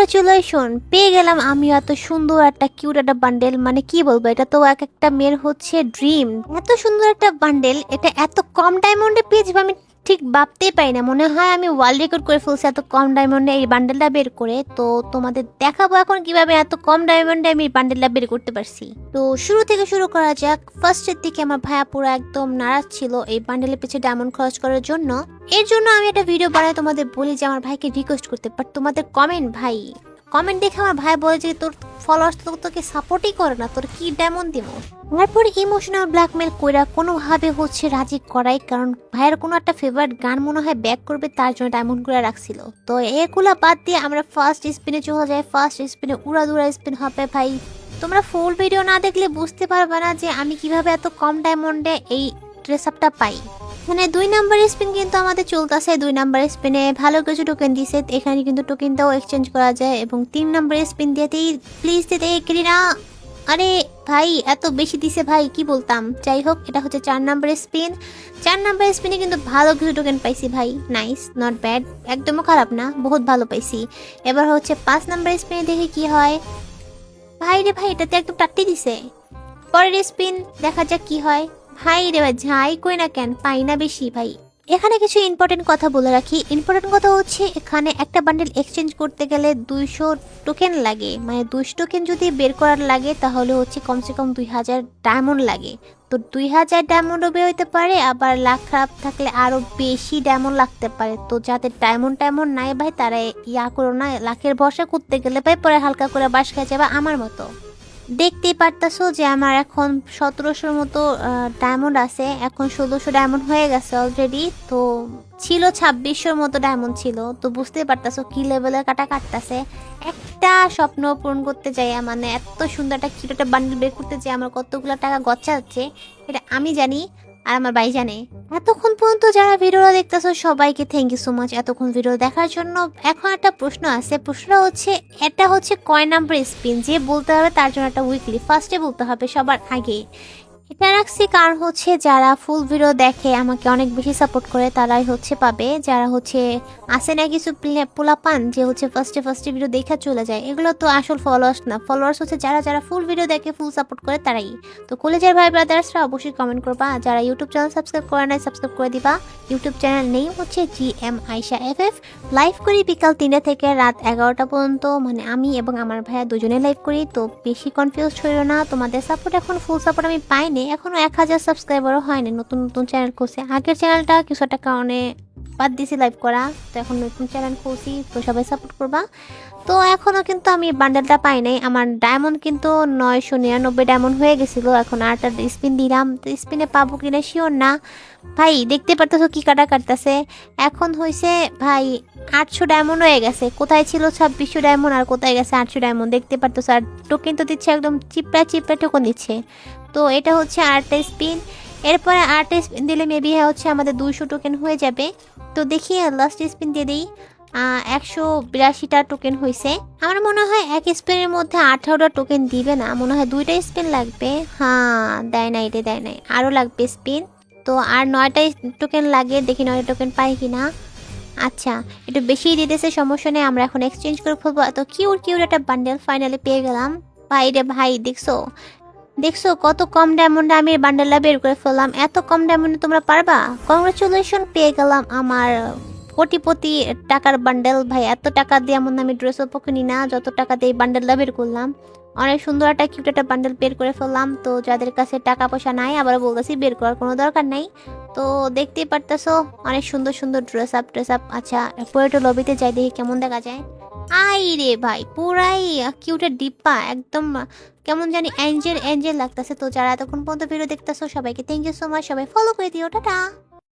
Congratulation পেয়ে গেলাম আমি এত সুন্দর একটা কিউট একটা বান্ডেল মানে কি বলব, এটা তো এক একটা মেয়ের হচ্ছে ড্রিম এত সুন্দর একটা বান্ডেল এটা এত কম ডায়মন্ডে পেয়ে যাব আমি ঠিক ভাবতেই পারি না। মনে হয় আমি ওয়ার্ল্ড রেকর্ড করে ফেলছি এত কম ডায়মন্ডে এই বান্ডেলটা বের করে। তো তোমাদের দেখাবো এখন কীভাবে এত কম ডায়মন্ডে আমি এই বান্ডেলটা বের করতে পারছি। তো শুরু থেকে শুরু করা যাক। ফার্স্টের দিকে আমার ভাইয়া পুরো একদম নারাজ ছিল এই বান্ডেলের পিছিয়ে ডায়মন্ড খরচ করার জন্য। এর জন্য আমি একটা ভিডিও বানাই তোমাদের বলি যে আমার ভাইকে রিকোয়েস্ট করতে। বাট তোমাদের কমেন্ট ভাই কমেন্ট দেখে আমার ভাই বলে যে, তোর ফলোয়ার্স তো তোকে সাপোর্টই করে না, তোর কি ডায়মন্ড দিব তারপর ইমোশনাল ব্ল্যাকমেল কইরা কোনোভাবে হচ্ছে রাজি করাই, কারণ ভাইয়ের কোনো একটা ফেভারিট গান মনে হয় ব্যাক করবে, তার জন্য ডায়মন্ড করে রাখছিল। তো এগুলা বাদ দিয়ে আমরা ফার্স্ট স্পিনে চলে যাই ফার্স্ট স্পিনে উড়া দুরা স্পিন হবে ভাই। তোমরা ফুল ভিডিও না দেখলে বুঝতে পারবে না যে আমি কীভাবে এত কম ডায়মন্ডে এই ড্রেস আপটা পাই। মানে দুই নাম্বার স্পিন কিন্তু আমাদের চলতেছে। দুই নাম্বার স্পিনে ভালো কিছু টোকেন দিছে। এখানে কিন্তু টোকেনটাও এক্সচেঞ্জ করা যায় এবং তিন নাম্বার স্পিন দিয়েতেই প্লিজ দিতে কিনা আরে ভাই, এত বেশি দিছে ভাই, কি বলতাম? যাই হোক, এটা হচ্ছে চার নাম্বার স্পিন। চার নাম্বার স্পিনে কিন্তু ভালো কিছু টোকেন পাইছি ভাই। নাইস নট ব্যাড একদমও খারাপ না, বহুত ভালো পাইছি। এবার হচ্ছে পাঁচ নাম্বার স্পিনে দেখি কি হয়। ভাই রে ভাই, এটাতে একদম টাট্টি দিছে। পরের স্পিন দেখা যাক কি হয়। ভাই রে ভাই যাই কই না কেন? পাই না বেশি ভাই। এখানে কিছু ইম্পর্টেন্ট কথা বলে রাখি। ইম্পর্টেন্ট কথা হচ্ছে, এখানে একটা বান্ডেল এক্সচেঞ্জ করতে গেলে দুইশো টোকেন লাগে। মানে দুইশো টোকেন যদি বের করার লাগে, তাহলে হচ্ছে কমসে কম দুই হাজার ডায়মন্ড লাগে। তো দুই হাজার ডায়মন্ডও বের হইতে পারে, আবার লাখ খারাপ থাকলে আরও বেশি ডায়মন্ড লাগতে পারে। তো যাদের ডায়মন্ড টায়মন্ড নাই ভাই, তারা ইয়া করো না, লাখের ভরসা করতে গেলে ভাই, পরে হালকা করে বাস খেয়ে যাবে আমার মতো। দেখতেই পারতাছো যে আমার এখন সতেরোশোর মতো ডায়মন্ড আছে। এখন ষোলোশো ডায়মন্ড হয়ে গেছে অলরেডি তো ছিল ছাব্বিশশোর মতো ডায়মন্ড ছিল। তো বুঝতে পারতাছো কি লেভেলের কাটা কাটতেছে। একটা স্বপ্ন পূরণ করতে যাই মানে এত সুন্দর একটা কিলোটা বান্ডিল বের করতে যাই, আমার কতগুলো টাকা গচ্ছা যাচ্ছে এটা আমি জানি। আর আমার ভাই জানে এতক্ষণ পর্যন্ত যারা ভিডিও দেখতেছো, সবাইকে থ্যাংক ইউ সো মাচ এতক্ষণ ভিডিও দেখার জন্য এখন একটা প্রশ্ন আছে। প্রশ্নটা হচ্ছে, এটা হচ্ছে কয় নাম্বার স্পিন যে বলতে হবে, তার জন্য একটা উইকলি ফার্স্টে বলতে হবে সবার আগে। এটা রাখছি কারণ হচ্ছে যারা ফুল ভিডিও দেখে আমাকে অনেক বেশি সাপোর্ট করে, তারাই হচ্ছে পাবে। যারা হচ্ছে আসে না কিছু পোলা পান যে হচ্ছে ফার্স্টে ফার্স্টে ভিডিও দেখা চলে যায়, এগুলো তো আসল ফলোয়ার্স না। ফলোয়ার্স হচ্ছে যারা যারা ফুল ভিডিও দেখে ফুল সাপোর্ট করে, তারাই। তো কলেজের ভাই ব্রাদার্সরা অবশ্যই কমেন্ট করবা। যারা ইউটিউব চ্যানেল সাবস্ক্রাইব করে নাই সাবস্ক্রাইব করে দিবা। ইউটিউব চ্যানেল নেই হচ্ছে G M Aisa F F live করি বিকাল তিনটা থেকে রাত এগারোটা পর্যন্ত। মানে আমি এবং আমার ভাইয়া দুজনে লাইভ করি, তো বেশি কনফিউজ হইল না। তোমাদের সাপোর্ট এখন ফুল সাপোর্ট আমি পাইনি। এখনও এক হাজার সাবস্ক্রাইবারও হয়নি নতুন নতুন চ্যানেল করছে আগের চ্যানেলটা কিছু একটা কারণে বাদ দিয়েছি লাইভ করা। তো এখন নতুন চ্যানেল করছি তো সবাই সাপোর্ট করবা। তো এখনও কিন্তু আমি বান্ডেলটা পাই নাই। আমার ডায়মন্ড কিন্তু নয়শো নিরানব্বই ডায়মন্ড হয়ে গেছিল। এখন আটটা স্পিন দিলাম। তো স্পিনে পাবো কিনা শিওর না। ভাই, দেখতে পারতেছো কি কাটা কাটতেছে? এখন হয়েছে ভাই, আটশো ডায়মন্ড হয়ে গেছে। কোথায় ছিল ছাব্বিশশো ডায়মন্ড আর কোথায় গেছে আটশো ডায়মন্ড দেখতে পারতো আর টোকেন তো দিচ্ছে একদম চিপড়া চিপড়া টোকেন দিচ্ছে। তো এটা হচ্ছে আটটা স্পিন এরপরে আটটা স্পিন দিলে মেবি হচ্ছে আমাদের দুইশো টোকেন হয়ে যাবে। তো দেখি লাস্ট স্পিন দিয়ে দিই। একশো বিরাশিটা টোকেন হয়েছে আমার মনে হয় এক স্পিনের মধ্যে আঠারোটা টোকেন দিবে না। মনে হয় দুইটা স্পিন লাগবে। হ্যাঁ দেয় না এটা দেয় নাই। আরও লাগবে স্পিন তো আর নয়টা টোকেন লাগে, দেখি নয়টা টোকেন পাই কি না আচ্ছা একটু বেশি দিয়েছে, সমস্যা নেই, আমরা এখন এক্সচেঞ্জ করে ফেলব। এত কিউর কিউর একটা বান্ডেল ফাইনালি পেয়ে গেলাম। ভাই রে ভাই, দেখছ? দেখছ, কত কম ডায়মন্ডে আমি বান্ডেলটা বের করে ফেললাম। এত কম ডায়মন্ডে তোমরা পারবা? কংগ্রেচুলেশন পেয়ে গেলাম আমার কোটিপতি টাকার বান্ডেল ভাই, এত টাকা দিয়ে এমন আমি ড্রেসও কিনি না যত টাকা দিয়ে বান্ডেলটা বের করলাম। অনেক সুন্দর একটা কিউট একটা বান্ডেল বের করে ফেললাম। তো যাদের কাছে টাকা পয়সা নাই আবার বলতেছি, বের করার কোনো দরকার নাই। তো দেখতেই পারতেছো, অনেক সুন্দর সুন্দর ড্রেস আপ ড্রেস আপ আচ্ছা পোয়েটো লবিতে যাই, দেখি কেমন দেখা যায়। আই রে ভাই, পুরাই কিউটের ডিব্বা, একদম, কেমন জানি অ্যাঞ্জেল অ্যাঞ্জেল লাগতেছে তো যারা এতক্ষণ পর্যন্ত ভিডিও দেখতেছো সবাইকে থ্যাংক ইউ সো মাচ সবাই ফলো করে দিও, টাটা।